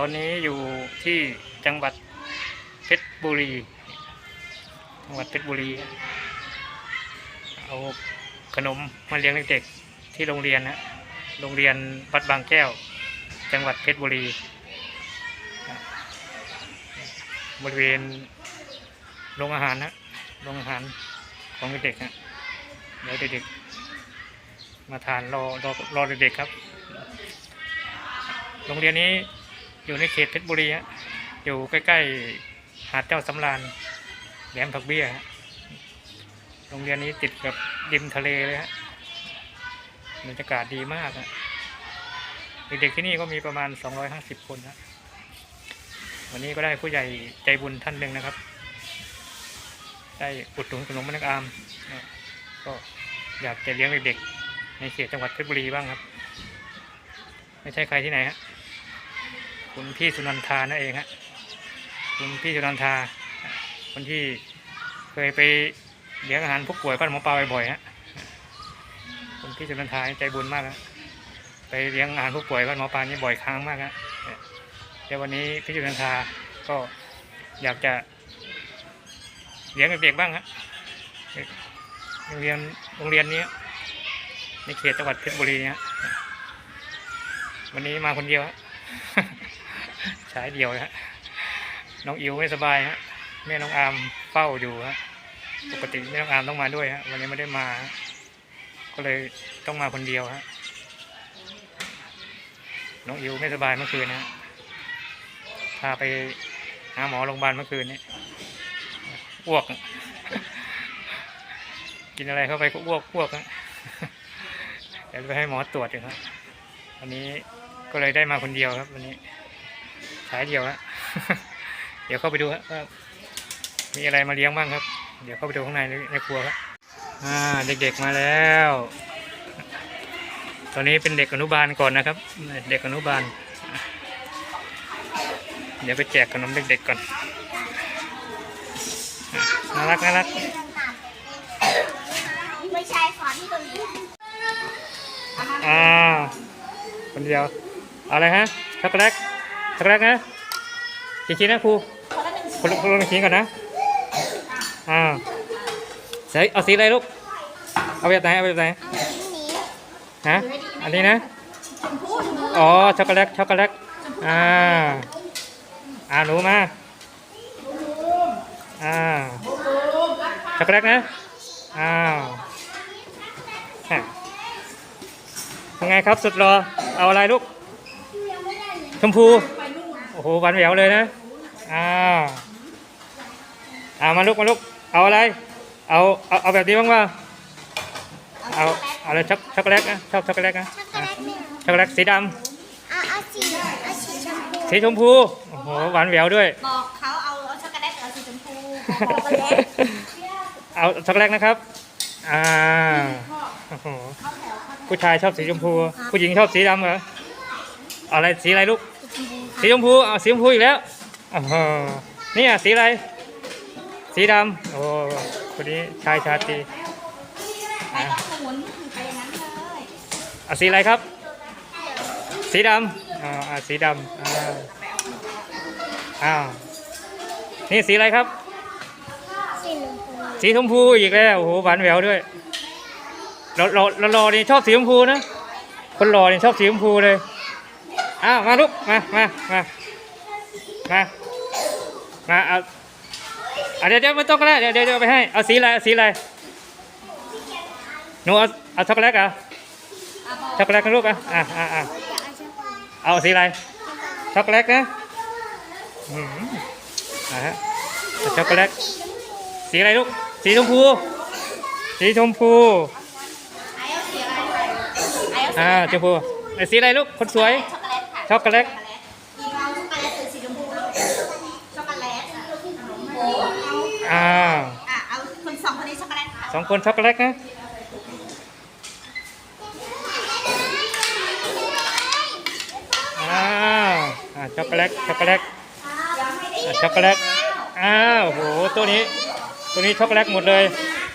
ตอนนี้อยู่ที่จังหวัดเพชรบุรี จังหวัดเพชรบุรี เอาขนมมาเลี้ยงเด็กๆที่โรงเรียนนะโรงเรียนวัดบางแก้ว จังหวัดเพชรบุรี บริเวณโรงอาหารนะโรงอาหารของเด็กๆนะเดี๋ยวเด็กๆมาทานรอรอรอเด็กๆครับ โรงเรียนนี้ อยู่ในเขตเพชรบุรีฮะอยู่ใกล้ๆหาดเจ้าสำราญแหลมผักเบี้ยฮะโรงเรียนนี้ติดกับริมทะเลเลยฮะบรรยากาศดีมากฮะเด็กๆที่นี่ก็มีประมาณ 250 คนฮะวันนี้ก็ได้ผู้ใหญ่ใจบุญท่านหนึ่งนะครับ ได้อุดหนุนขนมมะนักอาม ก็อยากจะเลี้ยงเด็กๆในเขตจังหวัดเพชรบุรีบ้างครับ ไม่ใช่ใครที่ไหนฮะ คุณพี่สุนันทานั่นเองฮะคุณพี่สุนันทา คนที่เคยไปเลี้ยงอาหารผู้ป่วยบ้านหมอปลาบ่อยๆฮะคุณพี่สุนันทาใจบุญมากฮะไปเลี้ยงอาหารผู้ป่วยบ้านหมอปลานี่บ่อยครั้งมากฮะเดี๋ยววันนี้พี่สุนันทาก็อยากจะเลี้ยงเด็กๆบ้างฮะโรงเรียนโรงเรียนนี้ในเขตจังหวัดเพชรบุรีเนี่ยวันนี้มาคนเดียวฮะ ใช้เดียวฮะน้องอิวไม่สบายฮะแม่น้องอามเฝ้าอยู่ฮะปกติแม่น้องอามต้องมาด้วยฮะวันนี้ไม่ได้มา ก็เลยต้องมาคนเดียวฮะน้องอิวไม่สบายเมื่อคืนนะฮะพาไปหาหมอโรงพยาบาลเมื่อคืนนี้อ้วก กินอะไรเข้าไปก็อ้วกอ้วกฮะเดี๋ยวไปให้หมอตรวจอยู่ครับวันนี้ก็เลยได้มาคนเดียวครับวันนี้ สายเดียวฮะเดี๋ยวเข้าไปดูครับว่ามีอะไรมาเลี้ยงบ้างครับ เดี๋ยวเข้าไปดูข้างในในครัวครับอ่าเด็กๆมาแล้ว ตอนนี้เป็นเด็กอนุบาลก่อนนะครับ เด็กอนุบาล เดี๋ยวไปแจกขนมเด็กๆก่อนน่ารักน่ารักไม่ใช่ขอที่ตรงนี้อ่าคนเดียว เอาอะไรฮะช็อกโกแลต ช็อกโกแลตนะกี่ชิ้นนะครูคนละหนึ่งคนละชิ้นก่อนนะอ่าใส่เอาสีอะไรลูกเอาแบบไหนเอาแบบไหนฮะอันนี้นะอ๋อช็อกโกแลตช็อกโกแลตอ่าอ่าหนูมาอ่าช็อกโกแลตนะอ้าวฮะยังไงครับสุดรอเอาอะไรลูกชมพู อ้โหหวานแหววเลยนะอ้าวอ่ามาลูกมาลูกเอาอะไร เอาเอาเอาแบบนี้บ้างว่าเอาเอาอะไรช็อกช็อกโกแลตนะชอบช็อกโกแลตนะช็อกโกแลตไม่เอาช็อกโกแลตสีดำเอาเอาสีเอาสีชมพูสีชมพูโอ้โหหวานแหววด้วย บอกเขาเอาเอาช็อกโกแลตเอาสีชมพูบอกไปแล้วเอาช็อกโกแลตนะครับ อ่าโอ้โหผู้ชายชอบสีชมพู ผู้หญิงชอบสีดำเหรอเอาอะไรสีอะไรลูก สีชมพูเอาสีชมพูอีกแล้วโอ้โหนี่อะสีอะไร สีดำโอ้คนนี้ชายชาตรีไม่ต้องหมุนไปอย่างนั้นเลยเอาสีอะไรครับ สีดำอ่าอ่าสีดำอ่าอ้าวนี่สีอะไรครับสีชมพูสีชมพูอีกแล้วโอ้โหหวานแหววด้วยเราเราเรารอนี่ชอบสีชมพูนะ คนรอนี่ชอบสีชมพูเลย อ้าวมาลูกมามามามามาเอาเอาเดี๋ยวเดี๋ยวไม่ต้องก็ได้เดี๋ยวเดี๋ยวเดี๋ยวเอาไปให้เอาสีอะไรเอาสีอะไรหนูเอาเอาช็อกโกแลตเหรออะบอกช็อกโกแลตกันลูกอะอะอะอะอยากเอาช็อกโกแลตเอาสีอะไรช็อกโกแลตนะอืมอะฮะเอาช็อกโกแลตสีอะไรลูกสีชมพูสีชมพูไอเอาสีอะไรไอเอาสีอ่าชมพูไอ้สีอะไรลูกคนสวย ช็อกโกแลตค่ะช็อกโกแลตอีกเอาช็อกโกแลตหรือสีชมพูช็อกโกแลตโอ้เอาอ่าอะเอาคนสองคนนี้ช็อกโกแลตค่ะสองคนช็อกโกแลตนะ อ้าวอ่าช็อกโกแลต ช็อกโกแลตอ่าช็อกโกแลต อ้าวโห ตัวนี้ ตัวนี้ช็อกโกแลตหมดเลย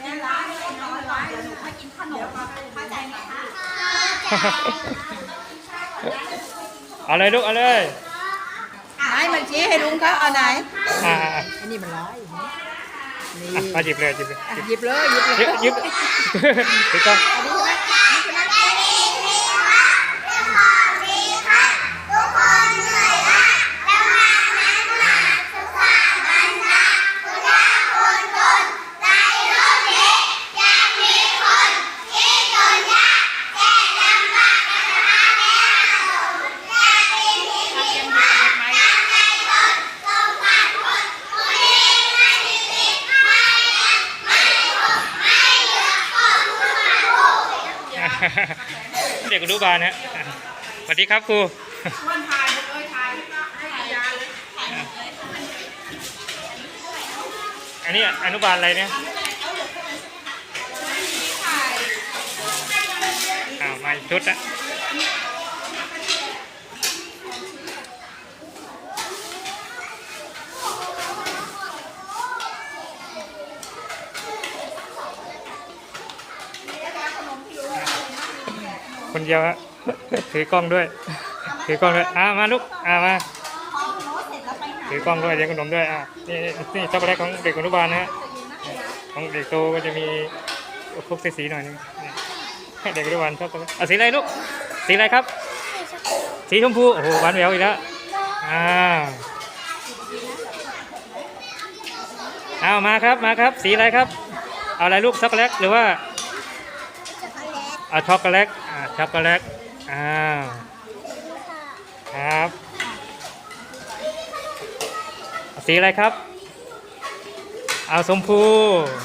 เดี๋ยวหนูมากินขนมเข้าใจไหมคะ เอาเลยลูกเอาเลยไหนมันชี้ให้ลุงเขาเอาไหนอ่าอ่าอ่าอันนี้มันร้อยนี่อะมาหยิบเลยหยิบเลยอะหยิบหยิบเลยหยิบเลยหยิบหยิบ ถือกล้อง อันนี้ใช่ไหม เด็กอนุบาลฮะอะสวัสดีครับครู วันถ่ายหมดเลยถ่ายให้ยาเลยอันนี้อนุบาลอะไรเนี่ยอ้าวมาอีกชุดอะ คนเดียวฮะถือกล้องด้วย ถือกล้องด้วยอ่ามาลูกอ่ามาถือกล้องด้วยเลี้ยงขนมด้วยอะนี่นี่ช็อกโกแลตของเด็กอนุบาลนะฮะของเด็กโตก็จะมีคลุกสีๆหน่อยนึงนี่ให้เด็กอนุบาลชอบช็อกโกแลตอะสีอะไรลูกสีอะไรครับ สีชมพูโอ้โหหวานแหววอีกแล้วอ้าวอ้าวมาครับมาครับ สีอะไรครับ เอาอะไรลูกช็อกโกแลตหรือว่า เอาช็อกโกแลตอ่าช็อกโกแลตอ้าวครับสีอะไรครับ เอาชมพู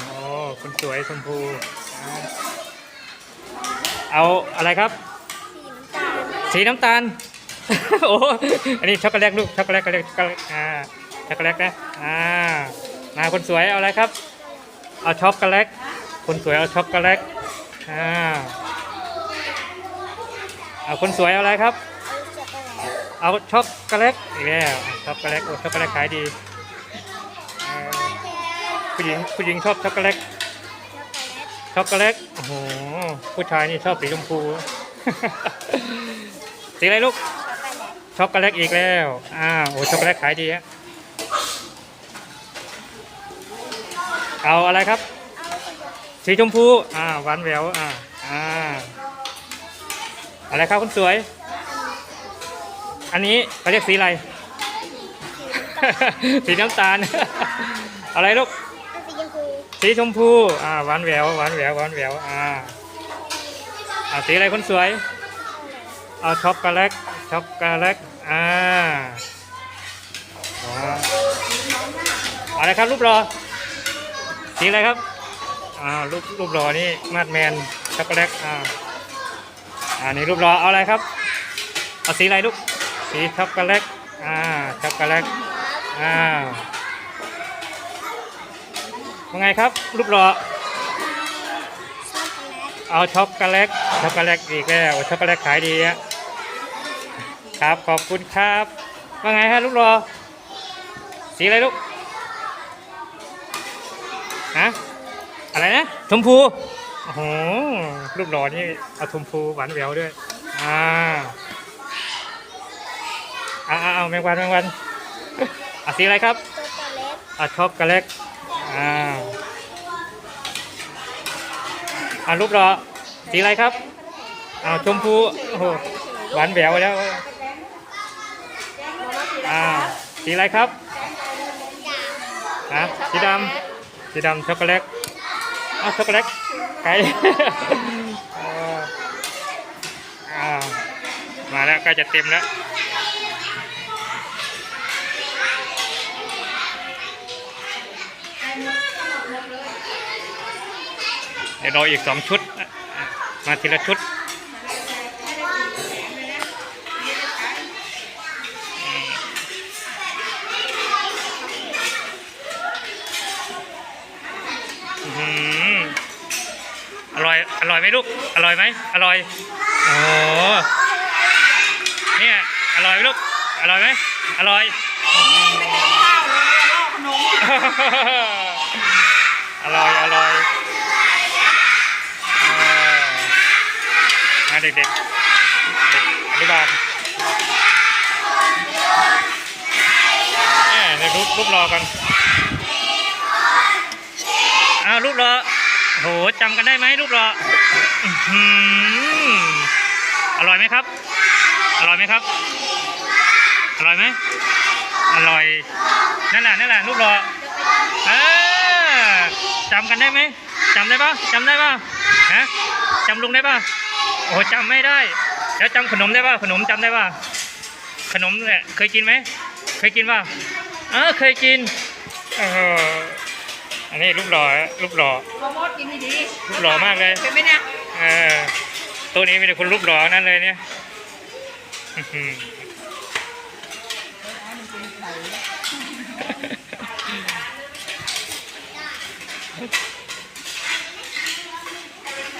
โอ้คุณสวยชมพูอ่าเอาอะไรครับ สีน้ำตาล โอ้ อันนี้ช็อกโกแลตลูกช็อกโกแลตช็อกโกแลตช็อกโกแลตอ่าช็อกโกแลตนะอ่ามาคนสวยเอาอะไรครับ เอาช็อกโกแลตคนสวยเอาช็อกโกแลตอ่า เอาคนสวยเอาอะไรครับ เอาช็อกโกแลตอีกแล้วช็อกโกแลตโอ้ช็อกโกแลตขายดีผู้หญิงผู้หญิงชอบช็อกโกแลตช็อกโกแลตโอ้โหผู้ชายนี่ชอบสีชมพูสีอะไรลูกช็อกโกแลตอีกแล้วอ้าวโอ้ช็อกโกแลตขายดีฮะเอาอะไรครับ สีชมพูอ่าหวานแหววอ่าอ่า อะไรครับคุณสวย อันนี้เขาเรียกสีอะไร สีน้ำตาล อะไรลูก สีชมพู อ่าหวานแหววหวานแหววหวานแหววอ่าอ่าสีอะไรคนสวย เอาช็อกโกแลต ช็อกโกแลต อ่าอ๋ออะไรครับรูปรอ สีอะไรครับ อ่ารูปรูปรอนี่มาดแมน ช็อกโกแลต อ่า อ่านี่รูปรอเอาอะไรครับเอาสีอะไรลูกสีช็อกโกแลตอ่าช็อกโกแลตอ่าว่าไงครับ รูปหล่อเอาช็อกโกแลตช็อกโกแลตอีกแล้วช็อกโกแลตขายดีอะครับขอบคุณครับว่าไงฮะรูปหล่อสีอะไรลูกฮะอะไรนะชมพู โอ้โหรูปหล่อนี่อาชมพูหวานแหววด้วย อ่าอาเอาเอาแมงวันแมงวันอะสีอะไรครับอะช็อกโกแลตอ่าอะรูปรอสีอะไรครับอ่าชมพูโอ้โหหวานแหววแล้วอ่าสีอะไรครับอะสีดำสีดำช็อกโกแลตอะช็อกโกแลต ไก่มาแล้วใกล้จะเต็มแล้วเดี๋ยวรออีกสองชุด มาทีละชุดอื้อหืออร่อย อร่อยไหม ลูก อร่อยไหมอร่อย โอ้เนี่ยอร่อยไหมลูก อร่อยไหมอร่อย อร่อย อร่อยเออมาเด็กๆเด็กอนุบาลรูปรอกันอ้าวรูปรอโหจำกันได้ไหมรูปรอ อื้อหืออร่อยไหมครับ อร่อยไหมครับ อร่อยไหมอร่อย นั่นแหละนั่นแหละรูปรอเออจำกันได้ไหมจำได้ปะจำได้ปะฮะจำลุงได้ปะโอ้โหจำไม่ได้ แล้วจำขนมได้ปะขนมจำได้ปะขนมเนี่ยเคยกินไหมเคยกินปะเออเคยกินเอออันนี้รูปหล่อรูปหล่อโปรโมทกินดีรูปหล่อมากเลยเป็นไหมเนี่ย เออตัวนี้มีแต่คนรูปหล่อทั้งนั้นเลยเนี่ยอื้อหือ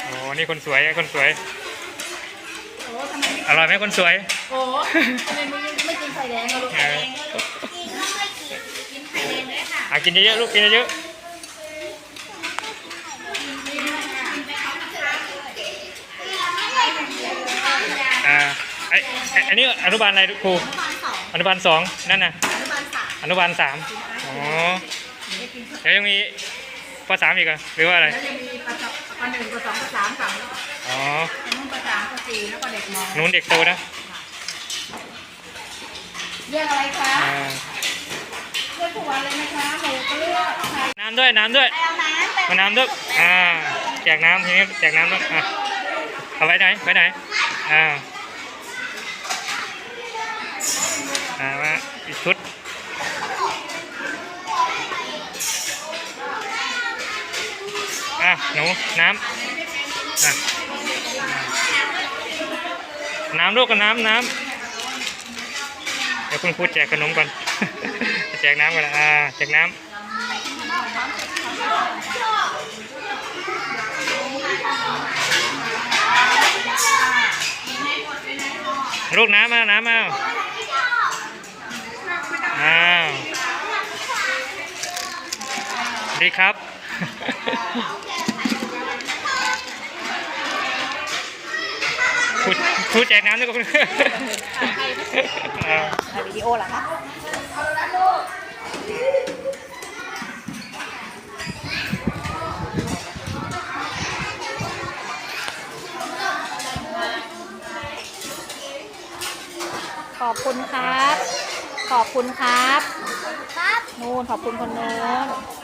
โอ้นี่คนสวยคนสวยโอ้ทำไมไม่อร่อยไหมคนสวย โอ้ทำไมไม่ไม่กินไข่แดงอะลูกเอออะกินเยอะๆลูกกินเยอะๆอ่าไอไอ้อันนี้อนุบาลอะไรครู อนุบาลสองอนุบาลสองนั่นน่ะ อนุบาลสามอนุบาลสามอ๋อเดี๋ยวยังมีปสามอีกเหรอหรือว่าอะไร แล้วจะมีปสปหนึ่งปสองปสามสามอ๋ออันนู้นปสามปสี่แล้วก็เด็กมอนู้นเด็กโตนะเรื่องอะไรคะอ่าเรื่องทุกวันเลยนะคะหมูก็เลือกไข่น้ำด้วยน้ำด้วยไปเอาน้ำไปมาน้ำด้วยอ่าแจกน้ำทีนี้แจกน้ำด้วยอะเอาไว้ไหนไว้ไหนอ่าอ่ามา อีกชุดอะหนูน้ำอะน้ำลูกกับน้ำน้ำเดี๋ยวคุณครูแจกขนมก่อน แจกน้ำก่อนนะอ่าแจกน้ำลูกน้ำมาน้ำมา อ้าวดีครับครูครูแจกน้ำด้วยคุณอ่าถ่ายวิดีโอเหรอคะขอบคุณครับ ขอบคุณครับ ครับ นู่นขอบคุณคนนู้นนี่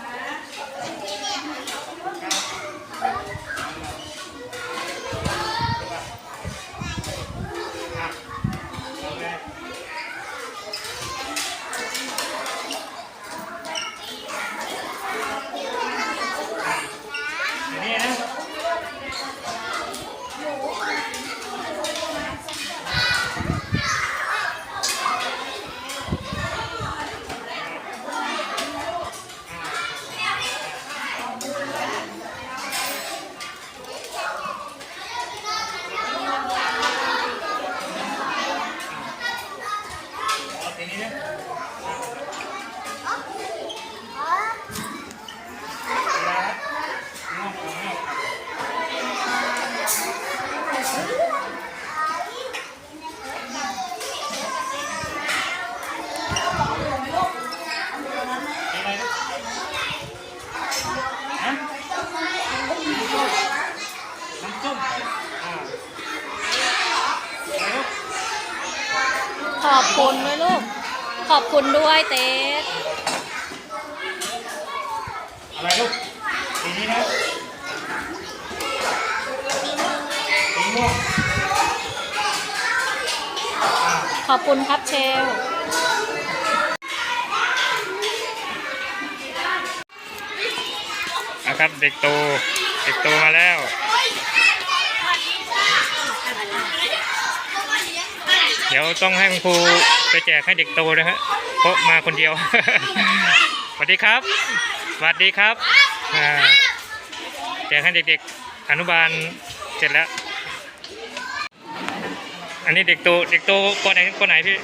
ขอบคุณด้วยลูก ขอบคุณด้วยเต๊ดอะไรลูกสีนี้นะสีม่วงขอบคุณครับเชล นะครับเด็กโตเด็กโตมาแล้ว ดี๋ยวต้องให้คุณครูไปแจกให้เด็กโตนะฮะเพราะมาคนเดียว สวัสดีครับ สวัสดีครับอ่าแจกให้เด็กๆอนุบาลเสร็จแล้ว อันนี้เด็กโตเด็กโตปไหนปไหนพี่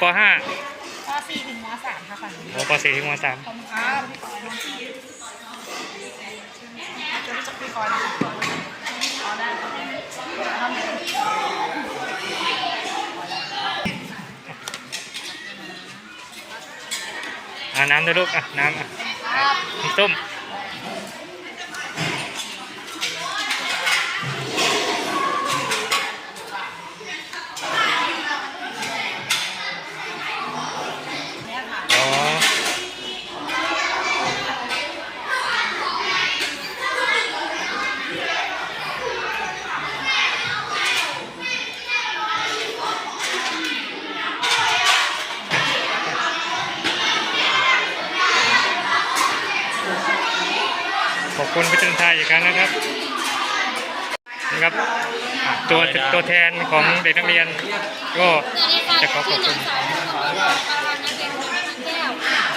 ปห้าป .4 ถึงม .3 ค่ะฝั่งนี้โอ้ปสี่ถึงมสามครับจะรู้จักพี่กรณ์อ๋อได้ครับ น้ำด้วยลูกอะน้ำอะมีส้ม คุณพิจารณาอีกครั้งนะครับนะครับ ตัวตัวแทนของเด็กนักเรียน ก็จะขอขอบคุณ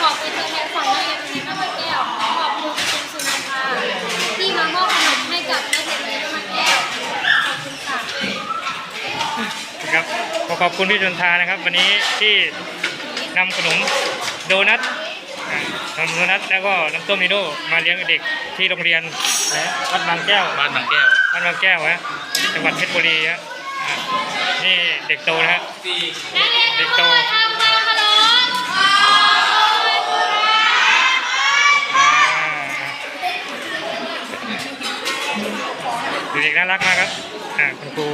ขอบคุณตัวแทนของนักเรียนโรงเรียนบ้านบางแก้วขอบคุณคุณสุนันทาที่มามอบขนมให้กับนักเรียนโรงเรียนบ้านบางแก้วขอบคุณค่ะนะครับขอขอบคุณพี่จนทานะครับ วันนี้ที่นำขนมโดนัท นำโดนัทแล้วก็น้ำส้มนิโน่มาเลี้ยงเด็กที่โรงเรียนนะวัดบางแก้วบ้านบางแก้วบ้านบางแก้วฮะจังหวัดเพชรบุรีฮะอ่านี่เด็กโตนะฮะนักเรียนทุกคนทำความเคารพอ่าเด็กๆน่ารักมากครับ อ่าคุณครู